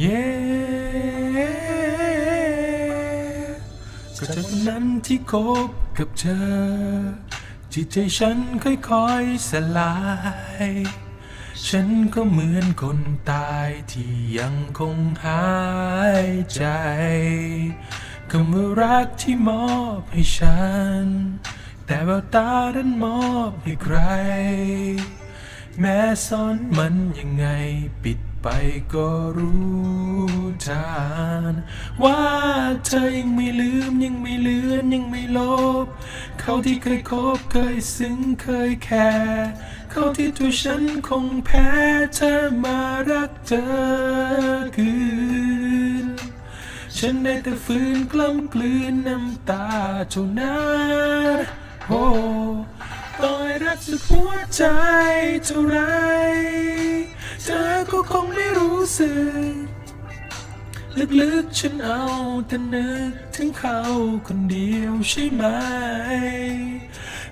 เย้ก็จากวันนั้นที่คบกับเธอ จิตใจฉันค่อยๆสลาย ฉันก็เหมือนคนตายที่ยังคงหายใจคำว่ารักที่มอบให้ฉัน แววตานั้นมอบให้ใคร แม้ซ่อนมันยังไงปิดไปก็รู้ทาน ว่าเธอยังไม่ลืมยังไม่เลือนยังไม่ลบ เขาที่เคยคบเคยซึ้งเคยแคร์เขาที่ตัวฉันคงแพ้เธอมารักเธอคืน ฉันได้แต่ฝืนกล้ำกลืนน้ำตาเท่านั้น โอ้ต่อยรักสุดหัวใจเท่าไร เธอก็คงไม่รู้สึก ลึกๆฉันเอาแต่นึกถึงเขาคนเดียวใช่ไหม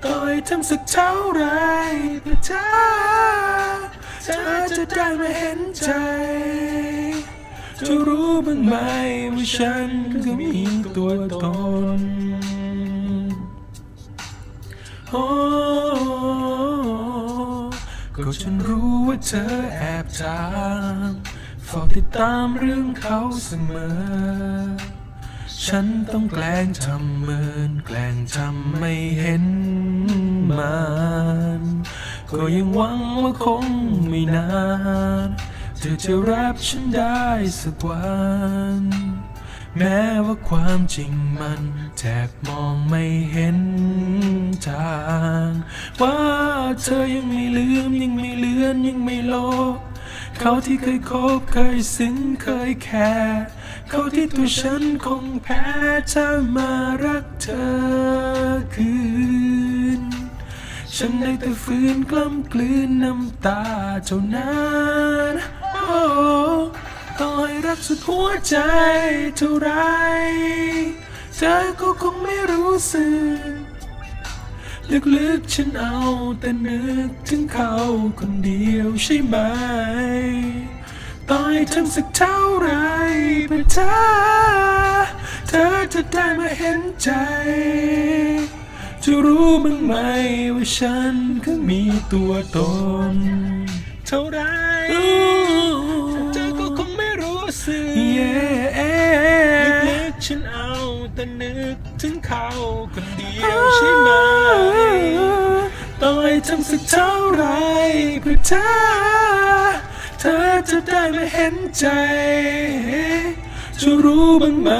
ต่อยทำสักเท่าไรเพื่อเธอเธอจะได้มาเห็นใจจะรู้บ้างไหมว่าฉันก็มีตัวตน โอ้ก็ฉันรู้ว่าเธอแอบถามเฝ้าติดตามเรื่องเขาเสมอ ฉันต้องแกล้งทำเหมือนแกล้งทำไม่เห็นมันก็ยังหวังว่าคงไม่นาน เธอจะรับฉันได้สักวัน แม้ว่าความจริงมันแทบมองไม่เห็นทาง ว่าเธอยังไม่ลืมยังไม่เลือนยังไม่ลบเขาที่เคยคบเคยซึ้งเคยแคร์เขาที่ตัวฉันคงแพ้เธอมารักเธอคืน ฉันได้แต่ฝืนกล้ำกลืนน้ำตาเท่านั้นโอ้ ต่อให้รักสุดหัวใจเท่าไร เธอก็คงไม่รู้สึก ลึกๆฉันเอาแต่นึกถึงเขาคนเดียวใช่ไหม ต่อให้ทำสักเท่าไรเพื่อเธอ เธอจะได้มาเห็นใจ จะรู้บ้างไหมว่าฉันก็มีตัวตน เท่าไร ไม่รู้สึกลึกๆฉันเอาแต่นึกถึงเขาคนเดียวใช่ไหมต่อให้ทำสักเท่าไรเพื่อเธอเธอจะได้มาเห็นใจ จะรู้บ้างไหม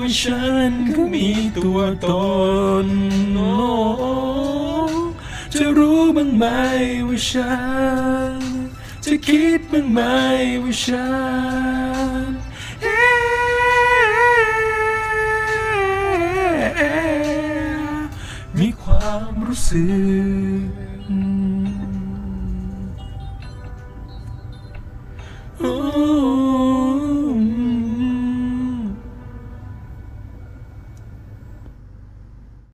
ว่าฉันก็มีตัวตนจะรู้บ้างไหมว่าฉัน จะคิดบ้างไหมว่าฉัน ความรู้สึก